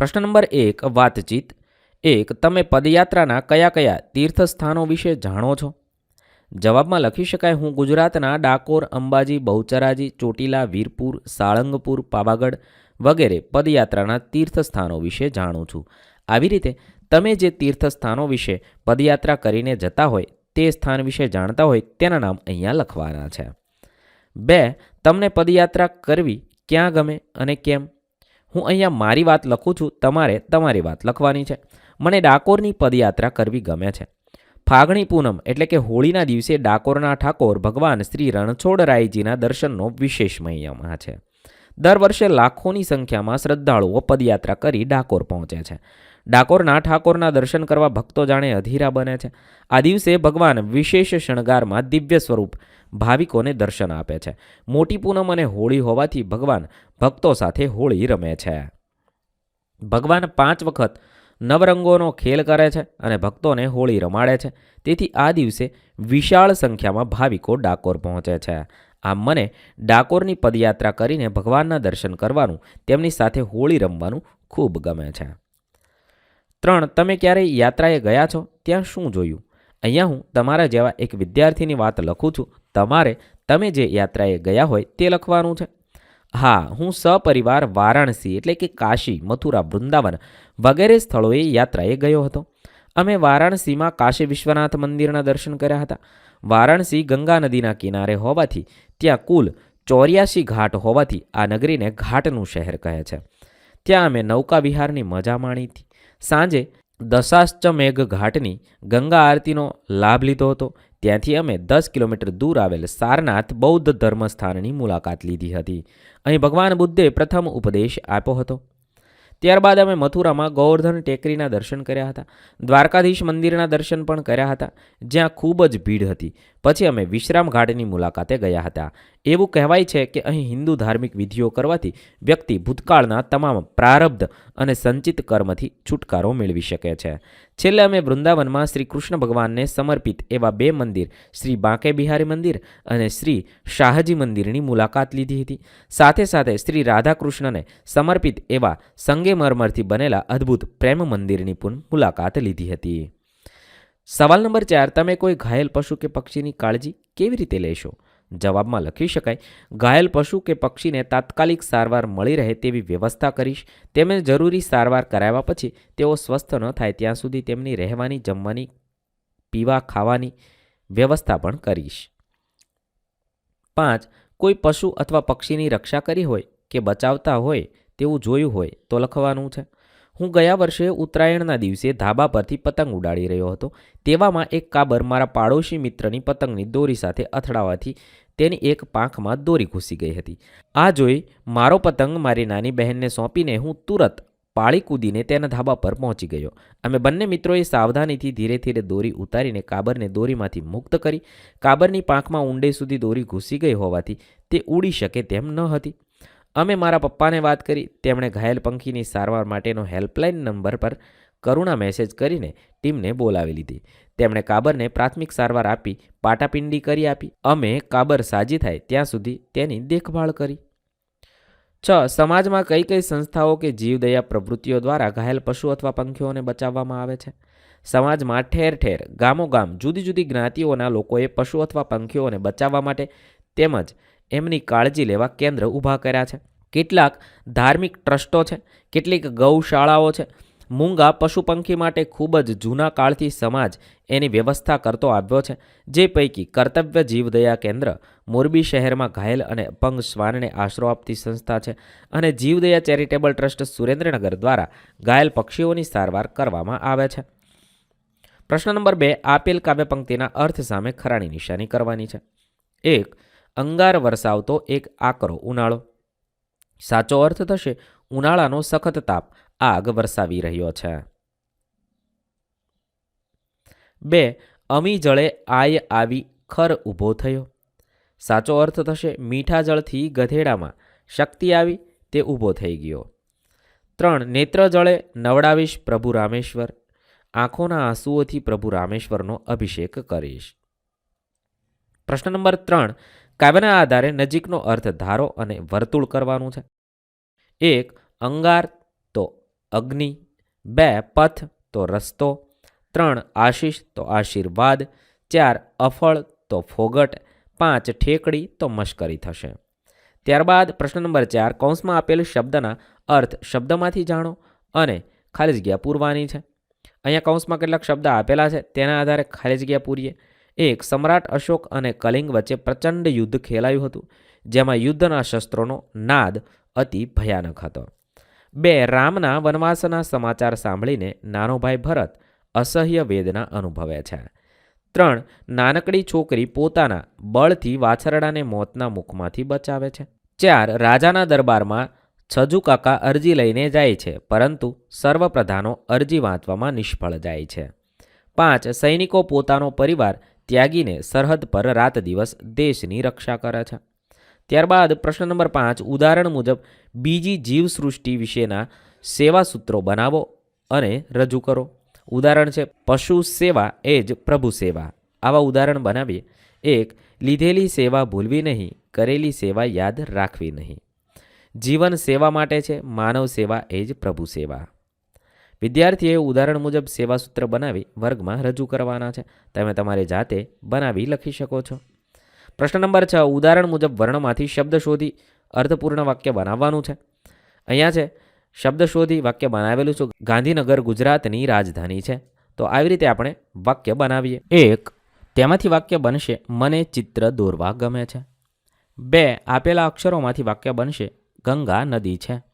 પ્રશ્ન નંબર એક, વાતચીત. એક, તમે પદયાત્રાના કયા કયા તીર્થસ્થાનો વિશે જાણો છો? જવાબમાં લખી શકાય, હું ગુજરાતના ડાકોર, અંબાજી, બહુચરાજી, ચોટીલા, વીરપુર, સાળંગપુર, પાવાગઢ વગેરે પદયાત્રાના તીર્થસ્થાનો વિશે જાણું છું. આવી રીતે, તમે જે તીર્થસ્થાનો વિશે પદયાત્રા કરીને જતા હોય, તે સ્થાન વિશે જાણતા હોય, તેના નામ અહીંયા લખવાના છે. બે, તમને પદયાત્રા કરવી ક્યાં ગમે અને કેમ? હું અહીંયા મારી વાત લખું છું, તમારે તમારી વાત લખવાની છે. મને ડાકોરની પદયાત્રા કરવી ગમે છે. ફાગણી પૂનમ એટલે કે હોળીના દિવસે ડાકોરના ઠાકોર ભગવાન શ્રી રણછોડરાયજીના દર્શનનો વિશેષ મહિમા છે. દર વર્ષે લાખોની સંખ્યામાં શ્રદ્ધાળુઓ પદયાત્રા કરી ડાકોર પહોંચે છે. ડાકોરના ઠાકોરના દર્શન કરવા ભક્તો જાણે અધીરા બને છે. આ દિવસે ભગવાન વિશેષ શણગારમાં દિવ્ય સ્વરૂપ ભાવિકોને દર્શન આપે છે. મોટી પૂનમ અને હોળી હોવાથી ભગવાન ભક્તો સાથે હોળી રમે છે. ભગવાન પાંચ વખત નવરંગોનો ખેલ કરે છે અને ભક્તોને હોળી રમાડે છે. તેથી આ દિવસે વિશાળ સંખ્યામાં ભાવિકો ડાકોર પહોંચે છે. આમ મને ડાકોરની પદયાત્રા કરીને ભગવાનના દર્શન કરવાનું, તેમની સાથે હોળી રમવાનું ખૂબ ગમે છે. ત્રણ, તમે ક્યારેય યાત્રાએ ગયા છો? ત્યાં શું જોયું? અહીંયા હું તમારા જેવા એક વિદ્યાર્થીની વાત લખું છું. તમારે, તમે જે યાત્રાએ ગયા હોય તે લખવાનું છે. હા, હું સપરિવાર વારાણસી એટલે કે કાશી, મથુરા, વૃંદાવન વગેરે સ્થળોએ યાત્રાએ ગયો હતો. અમે વારાણસીમાં કાશી વિશ્વનાથ મંદિરના દર્શન કર્યા હતા. વારાણસી ગંગા નદીના કિનારે હોવાથી ત્યાં કુલ ચોર્યાસી ઘાટ હોવાથી આ નગરીને ઘાટનું શહેર કહે છે. ત્યાં અમે નૌકા વિહારની મજા માણી હતી. સાંજે દશાશ્ચમેઘ ઘાટની ગંગા આરતીનો લાભ લીધો હતો. ત્યાંથી અમે દસ કિલોમીટર દૂર આવેલ સારનાથ બૌદ્ધ ધર્મસ્થાનની મુલાકાત લીધી હતી. અહીં ભગવાન બુદ્ધે પ્રથમ ઉપદેશ આપ્યો હતો. ત્યારબાદ અમે મથુરામાં ગોવર્ધન ટેકરીના દર્શન કર્યા હતા. દ્વારકાધીશ મંદિરના દર્શન પણ કર્યા હતા. જ્યાં ખૂબ જ ભીડ હતી. પછી અમે વિશ્રામ ઘાટની મુલાકાતે ગયા હતા. એવું કહેવાય છે કે અહીં હિન્દુ ધાર્મિક વિધિઓ કરવાથી વ્યક્તિ ભૂતકાળના તમામ પ્રારબ્ધ અને સંચિત કર્મથી છુટકારો મેળવી શકે છે. છેલ્લે અમે વૃંદાવનમાં શ્રી કૃષ્ણ ભગવાનને સમર્પિત એવા બે મંદિર, શ્રી બાંકે બિહારી મંદિર અને શ્રી શાહજી મંદિરની મુલાકાત લીધી હતી. સાથે સાથે શ્રી રાધાકૃષ્ણને સમર્પિત એવા સંગેમરમરથી બનેલા અદ્ભુત પ્રેમ મંદિરની પણ મુલાકાત લીધી હતી. સવાલ નંબર ચાર, તમે કોઈ ઘાયલ પશુ કે પક્ષીની કાળજી કેવી રીતે લેશો? જવાબમાં લખી શકાય, ઘાયલ પશુ કે પક્ષીને તાત્કાલિક સારવાર મળી રહે તેવી વ્યવસ્થા કરીશ. તેમને જરૂરી સારવાર કરાવ્યા પછી તેઓ સ્વસ્થ ન થાય, ત્યાં સુધી તેમની રહેવાની, જમવાની, પીવા, ખાવાની વ્યવસ્થા પણ કરીશ. પાંચ, કોઈ પશુ અથવા પક્ષીની રક્ષા કરી હોય કે બચાવતા હોય તેવું જોયું હોય તો લખવાનું છે. હું ગયા વર્ષે ઉત્તરાયણના દિવસે ધાબા પરથી પતંગ ઉડાડી રહ્યો હતો. તેવામાં એક કાબર મારા પાડોશી મિત્રની પતંગની દોરી સાથે અથડાવાથી તેની એક પાંખમાં દોરી ઘૂસી ગઈ હતી. આ જોઈ મારો પતંગ મારી નાની બહેનને સોંપીને હું તુરત પાળી કૂદીને તેના ધાબા પર પહોંચી ગયો. અમે બંને મિત્રોએ સાવધાનીથી ધીરે ધીરે દોરી ઉતારીને કાબરને દોરીમાંથી મુક્ત કરી. કાબરની પાંખમાં ઊંડે સુધી દોરી ઘૂસી ગઈ હોવાથી તે ઉડી શકે તેમ ન હતી. અમે મારા પપ્પાને વાત કરી, તેમણે ઘાયલ પંખીની સારવાર માટેનો હેલ્પલાઇન નંબર પર કરુણા મેસેજ કરીને ટીમને બોલાવી લીધી. તેમણે કાબરને પ્રાથમિક સારવાર આપી, પાટાપિંડી કરી આપી. અમે કાબર સાજી થાય ત્યાં સુધી તેની દેખભાળ કરી. છ. સમાજમાં કઈ કઈ સંસ્થાઓ કે જીવદયા પ્રવૃત્તિઓ દ્વારા ઘાયલ પશુ અથવા પંખીઓને બચાવવામાં આવે છે? સમાજમાં ઠેર ઠેર ગામો ગામ જુદી જુદી જ્ઞાતિઓના લોકોએ પશુ અથવા પંખીઓને બચાવવા માટે તેમજ એમની કાળજી લેવા કેન્દ્ર ઊભા કર્યા છે. કેટલાક ધાર્મિક ટ્રસ્ટો છે, કેટલીક ગૌશાળાઓ છે. મૂંગા પશુપંખી માટે ખૂબ જ જૂના કાળથી સમાજ એની વ્યવસ્થા કરતો આવ્યો છે, જે પૈકી કર્તવ્ય જીવદયા કેન્દ્ર મોરબી શહેરમાં ઘાયલ અને અપંગ શ્વાનને આશરો આપતી સંસ્થા છે અને જીવદયા ચેરિટેબલ ટ્રસ્ટ સુરેન્દ્રનગર દ્વારા ઘાયલ પક્ષીઓની સારવાર કરવામાં આવે છે. પ્રશ્ન નંબર બે, આપેલ કાવ્યપંક્તિના અર્થ સામે ખરાની નિશાની કરવાની છે. એક અંગાર વરસાવતો એક આકરો ઉનાળો. સાચો અર્થ થશે, ઉનાળાનો સખત તાપ, આગ વરસાવી રહ્યો છે. બે, અમી જળે આય આવી ખર ઊભો થયો. સાચો અર્થ થશે, મીઠા જળથી ગધેડામાં શક્તિ આવી, તે ઊભો થઈ ગયો. ત્રણ, નેત્ર જળે નવડાવીશ પ્રભુ રામેશ્વર. આંખોના આંસુઓથી પ્રભુ રામેશ્વરનો અભિષેક કરીશ. પ્રશ્ન નંબર ત્રણ કાવ્યના આધારે નજીકનો અર્થ ધારો અને વર્તુળ કરવાનું છે. એક, અંગાર તો અગ્નિ. બે, પથ તો રસ્તો. ત્રણ, આશીષ તો આશીર્વાદ. ચાર, અફળ તો ફોગટ. પાંચ, ઠેકડી તો મશ્કરી થશે. ત્યારબાદ પ્રશ્ન નંબર ચાર, કૌંસમાં આપેલ શબ્દના અર્થ શબ્દમાંથી જાણો અને ખાલી જગ્યા પૂરવાની છે. અહીંયા કૌંસમાં કેટલાક શબ્દ આપેલા છે, તેના આધારે ખાલી જગ્યા પૂરીએ. એક સમ્રાટ અશોક અને કલિંગ વચ્ચે પ્રચંડ યુદ્ધ ખેલાયું હતું, જેમાં યુદ્ધના શસ્ત્રોનો નાદ અતિ ભયાનક હતો. બે રામના વનવાસના સમાચાર સાંભળીને નાનો ભાઈ ભરત અસહ્ય વેદના અનુભવે છે. ત્રણ, નાનકડી છોકરી પોતાના બળથી વાછરડાને મોતના મુખમાંથી બચાવે છે. ચાર, રાજાના દરબારમાં છજુ કાકા અરજી લઈને જાય છે, પરંતુ સર્વપ્રધાનો અરજી વાંચવામાં નિષ્ફળ જાય છે. પાંચ, સૈનિકો પોતાનો પરિવાર ત્યાગીને સરહદ પર રાત દિવસ દેશની રક્ષા કરે છે. ત્યારબાદ પ્રશ્ન નંબર પાંચ, ઉદાહરણ મુજબ બીજી જીવસૃષ્ટિ વિશેના સેવા સૂત્રો બનાવો અને રજૂ કરો. ઉદાહરણ છે, પશુ સેવા એ જ પ્રભુ સેવા. આવા ઉદાહરણ બનાવીએ. એક, લીધેલી સેવા ભૂલવી નહીં, કરેલી સેવા યાદ રાખવી નહીં. જીવન સેવા માટે છે, માનવ સેવા એ જ પ્રભુ સેવા. વિદ્યાર્થીએ ઉદાહરણ મુજબ સેવા સૂત્ર બનાવી વર્ગમાં રજૂ કરવાના છે. તમે તમારી જાતે બનાવી લખી શકો છો. પ્રશ્ન નંબર છ. ઉદાહરણ મુજબ વર્ણમાંથી શબ્દ શોધી અર્થપૂર્ણ વાક્ય બનાવવાનું છે. અહીંયા છે, શબ્દ શોધી વાક્ય બનાવેલું છે ગાંધીનગર ગુજરાતની રાજધાની છે. તો આવી રીતે આપણે વાક્ય બનાવીએ. એક, તેમાંથી વાક્ય બનશે, મને ચિત્ર દોરવા ગમે છે. બે, આપેલા અક્ષરોમાંથી વાક્ય બનશે, ગંગા નદી છે.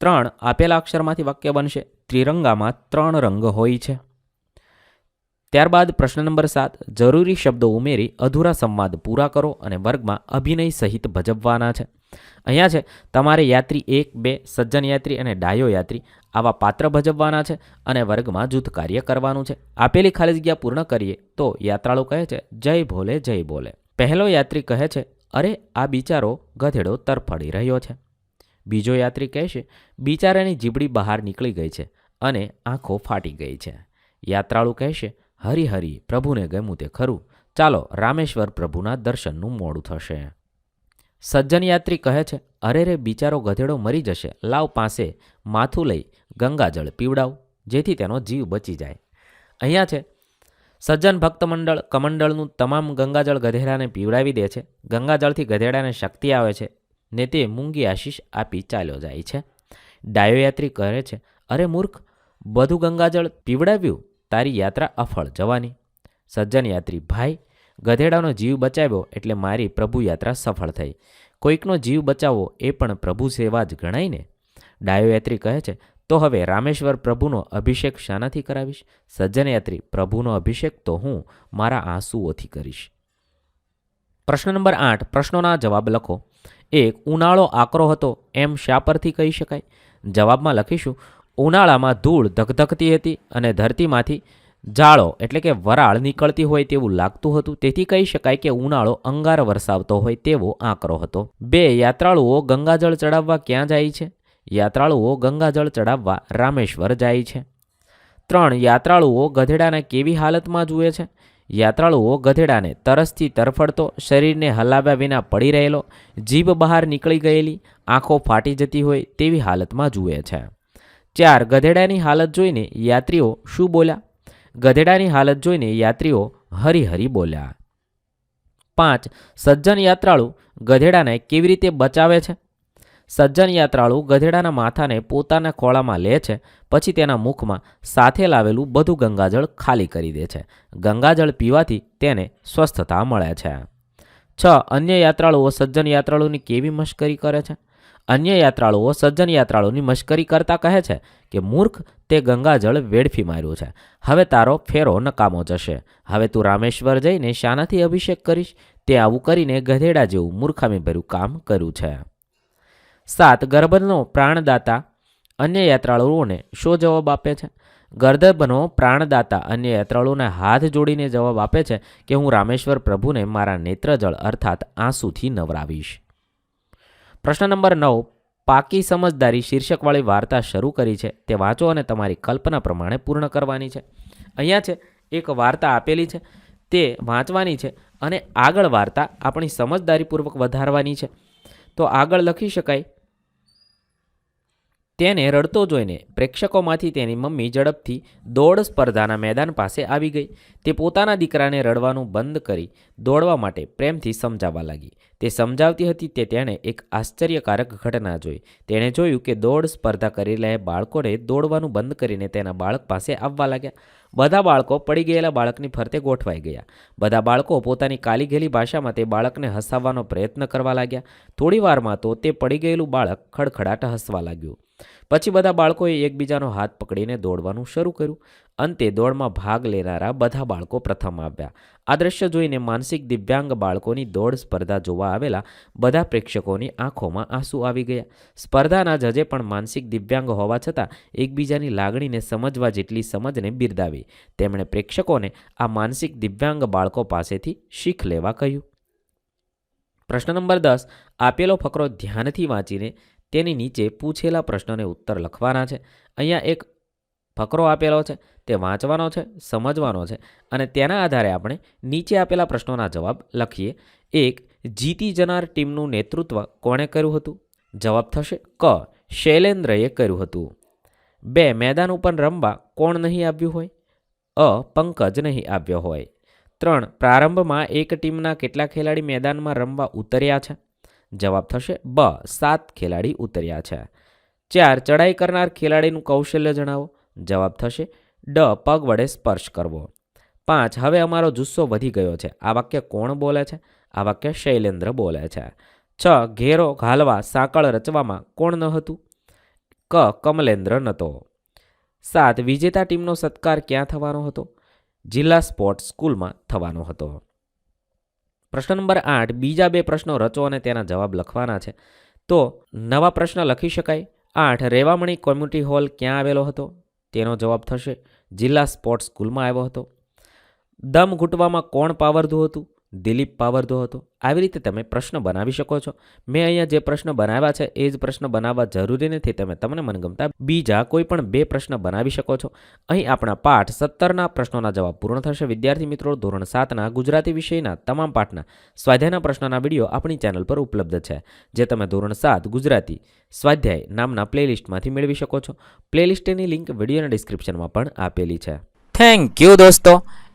ત્રણ આપેલા અક્ષરમાંથી વાક્ય બનશે. ત્રિરંગામાં ત્રણ રંગ હોય છે. ત્યારબાદ પ્રશ્ન નંબર સાત, જરૂરી શબ્દો ઉમેરી અધૂરા સંવાદ પૂરા કરો અને વર્ગમાં અભિનય સહિત ભજવવાના છે. અહીંયા છે, તમારે યાત્રી એક, બે, સજ્જન યાત્રી અને ડાયો યાત્રી આવા પાત્ર ભજવવાના છે અને વર્ગમાં જૂથ કાર્ય કરવાનું છે. આપેલી ખાલી જગ્યા પૂર્ણ કરીએ તો યાત્રાળુ કહે છે, જય ભોલે, જય બોલે પહેલો યાત્રી કહે છે, અરે, આ બિચારો ગધેડો તરફડી રહ્યો છે. બીજો યાત્રી કહેશે બિચારાની જીબડી બહાર નીકળી ગઈ છે અને આંખો ફાટી ગઈ છે. યાત્રાળુ કહેશે હરિહરિ હરી હરી, પ્રભુને ગમ્યું તે ખરું. ચાલો રામેશ્વર પ્રભુના દર્શનનું મોડું થશે. સજ્જન યાત્રી કહે છે, અરે રે, બિચારો ગધેડો મરી જશે. લાવ પાસે માથું લઈ ગંગાજળ પીવડાવ, જેથી તેનો જીવ બચી જાય. અહીંયા છે, સજ્જન ભક્ત મંડળ કમંડળનું તમામ ગંગાજળ ગધેડાને પીવડાવી દે છે. ગંગાજળથી ગધેડાને શક્તિ આવે છે. ને તે મૂંગી આશીષ આપી ચાલ્યો જાય છે. ડાયોયાત્રી કહે છે, અરે મૂર્ખ, બધું ગંગાજળ પીવડાવ્યું? તારી યાત્રા અફળ જવાની. સજ્જન યાત્રી, ભાઈ, ગધેડાનો જીવ બચાવ્યો એટલે મારી પ્રભુ યાત્રા સફળ થઈ. કોઈકનો જીવ બચાવવો એ પણ પ્રભુ સેવા જ ગણાય ને. ડાયોયાત્રી કહે છે, તો હવે રામેશ્વર પ્રભુનો અભિષેક શાનાથી કરાવીશ? સજ્જન યાત્રી, પ્રભુનો અભિષેક તો હું મારા આંસુઓથી કરીશ. પ્રશ્ન નંબર આઠ, પ્રશ્નોના જવાબ લખો. એક ઉનાળો આકરો હતો એમ શા પરથી કહી શકાય. જવાબમાં લખીશું, ઉનાળામાં ધૂળ ધકધકતી હતી અને ધરતીમાંથી જાળો એટલે કે વરાળ નીકળતી હોય તેવું લાગતું હતું. તેથી કહી શકાય કે ઉનાળો અંગાર વરસાવતો હોય તેવો આંકરો હતો. બે યાત્રાળુઓ ગંગાજળ ચડાવવા ક્યાં જાય છે? યાત્રાળુઓ ગંગાજળ ચડાવવા રામેશ્વર જાય છે. ત્રણ યાત્રાળુઓ ગધેડાને કેવી હાલતમાં જુએ છે? યાત્રાળુઓ ગધેડાને તરસથી તરફડતો, શરીરને હલાવ્યા વિના પડી રહેલો, જીભ બહાર નીકળી ગયેલી, આંખો ફાટી જતી હોય તેવી હાલતમાં જુએ છે. ચાર, ગધેડાની હાલત જોઈને યાત્રીઓ શું બોલ્યા? ગધેડાની હાલત જોઈને યાત્રીઓ હરી હરી બોલ્યા. પાંચ, સજ્જન યાત્રાળુ ગધેડાને કેવી રીતે બચાવે છે? સજ્જન યાત્રાળુ ગધેડાના માથાને પોતાના ખોળામાં લે છે, પછી તેના મુખમાં સાથે લાવેલું બધું ગંગાજળ ખાલી કરી દે છે. ગંગાજળ પીવાથી તેને સ્વસ્થતા મળે છે. છ. અન્ય યાત્રાળુઓ સજ્જન યાત્રાળુની કેવી મશ્કરી કરે છે? અન્ય યાત્રાળુઓ સજ્જન યાત્રાળુની મશ્કરી કરતા કહે છે કે, મૂર્ખ, તે ગંગાજળ વેડફી માર્યું છે. હવે તારો ફેરો નકામો જશે. હવે તું રામેશ્વર જઈને શાનાથી અભિષેક કરીશ. તે આવું કરીને ગધેડા જેવું મૂર્ખામીભર્યું કામ કર્યું છે. સાત ગર્ભનો પ્રાણદાતા અન્ય યાત્રાળુઓને શો જવાબ આપે છે? ગર્દભનો પ્રાણદાતા અન્ય યાત્રાળુઓને હાથ જોડીને જવાબ આપે છે કે હું રામેશ્વર પ્રભુને મારા નેત્રજળ અર્થાત આંસુથી નવરાવીશ. પ્રશ્ન નંબર નવ. પાકી સમજદારી શીર્ષકવાળી વાર્તા શરૂ કરી છે. તે વાંચો અને તમારી કલ્પના પ્રમાણે પૂર્ણ કરવાની છે. અહીંયા છે, એક વાર્તા આપેલી છે. તે વાંચવાની છે અને આગળ વાર્તા આપણી સમજદારીપૂર્વક વધારવાની છે. તો આગળ લખી શકાય. તેને રડતો જોઈને પ્રેક્ષકોમાંથી તેની મમ્મી ઝડપથી દોડ સ્પર્ધાના મેદાન પાસે આવી ગઈ. તે પોતાના દીકરાને રડવાનું બંધ કરી દોડવા માટે પ્રેમથી સમજાવવા લાગી. તે સમજાવતી હતી તે તેણે એક આશ્ચર્યકારક ઘટના જોઈ. તેણે જોયું કે દોડ સ્પર્ધા કરી રહેલા બાળકોને દોડવાનું બંધ કરીને તેના બાળક પાસે આવવા લાગ્યા. બધા બાળકો પડી ગયેલા બાળકની ફરતે ગોઠવાઈ ગયા. બધા બાળકો પોતાની કાલી ગયેલી ભાષામાં તે બાળકને હસાવવાનો પ્રયત્ન કરવા લાગ્યા. થોડીવારમાં તો તે પડી ગયેલું બાળક ખડખડાટ હસવા લાગ્યું. પછી બધા બાળકોએ એકબીજાનો હાથ પકડીને દોડવાનું શરૂ કર્યું. અંતે દોડમાં ભાગ લેનારા બધા બાળકો પ્રથમ આવ્યા. આ દ્રશ્ય જોઈને માનસિક દિવ્યાંગ બાળકોની દોડ સ્પર્ધા જોવા આવેલા બધા પ્રેક્ષકોની આંખોમાં આંસુ આવી ગયા. સ્પર્ધાના જજે પણ માનસિક દિવ્યાંગ હોવા છતાં એકબીજાની લાગણીને સમજવા જેટલી સમજને બિરદાવી. તેમણે પ્રેક્ષકોને આ માનસિક દિવ્યાંગ બાળકો પાસેથી શીખ લેવા કહ્યું. પ્રશ્ન નંબર દસ. આપેલો ફકરો ધ્યાનથી વાંચીને તેની નીચે પૂછેલા પ્રશ્નોને ઉત્તર લખવાના છે. અહીંયા એક ફકરો આપેલો છે, તે વાંચવાનો છે, સમજવાનો છે અને તેના આધારે આપણે નીચે આપેલા પ્રશ્નોના જવાબ લખીએ. એક, જીતી જનાર ટીમનું નેતૃત્વ કોણે કર્યું હતું? જવાબ થશે, ક, શૈલેન્દ્રએ કર્યું હતું. બે, મેદાન ઉપર રમવા કોણ નહીં આવ્યું હોય? અ, પંકજ નહીં આવ્યો હોય. ત્રણ, પ્રારંભમાં એક ટીમના કેટલા ખેલાડી મેદાનમાં રમવા ઉતર્યા છે? જવાબ થશે બ. સાત ખેલાડી ઉતર્યા છે. ચાર ચડાઈ કરનાર ખેલાડીનું કૌશલ્ય જણાવો. જવાબ થશે ડ. પગ વડે સ્પર્શ કરવો. પાંચ, હવે અમારો જુસ્સો વધી ગયો છે. આ વાક્ય કોણ બોલે છે? આ વાક્ય શૈલેન્દ્ર બોલે છે. છ, ઘેરો, ઘાલવા, સાંકળ રચવામાં કોણ ન હતું? ક, કમલેન્દ્ર નહોતો સાત, વિજેતા ટીમનો સત્કાર ક્યાં થવાનો હતો? જિલ્લા સ્પોર્ટ્સ સ્કૂલમાં થવાનો હતો. પ્રશ્ન નંબર આઠ, બીજા બે પ્રશ્નો રચો અને તેના જવાબ લખવાના છે. તો નવા પ્રશ્ન લખી શકાય. આઠ, રેવામણી કોમ્યુનિટી હોલ ક્યાં આવેલો હતો? તેનો જવાબ થશે જિલ્લા સ્પોર્ટ્સ સ્કૂલમાં આવ્યો હતો. દમ ઘૂંટવામાં કોણ પાવરધું હતું? દિલીપ પાવરધો હતો. આવી રીતે તમે પ્રશ્ન બનાવી શકો છો. મેં અહીંયા જે પ્રશ્ન બનાવ્યા છે, એ જ પ્રશ્ન બનાવવા જરૂરી નથી. તમે તમને મનગમતા બીજા કોઈ પણ બે પ્રશ્ન બનાવી શકો છો. અહીં આપણા પાઠ સત્તરના પ્રશ્નોના જવાબ પૂર્ણ થશે. વિદ્યાર્થી મિત્રો, ધોરણ સાતના ગુજરાતી વિષયના તમામ પાઠના સ્વાધ્યાયના પ્રશ્નોના વીડિયો આપણી ચેનલ પર ઉપલબ્ધ છે, જે તમે ધોરણ સાત ગુજરાતી સ્વાધ્યાય નામના પ્લેલિસ્ટમાંથી મેળવી શકો છો. પ્લેલિસ્ટની લિંક વિડીયોના ડિસ્ક્રિપ્શનમાં પણ આપેલી છે. થેન્ક યુ દોસ્તો.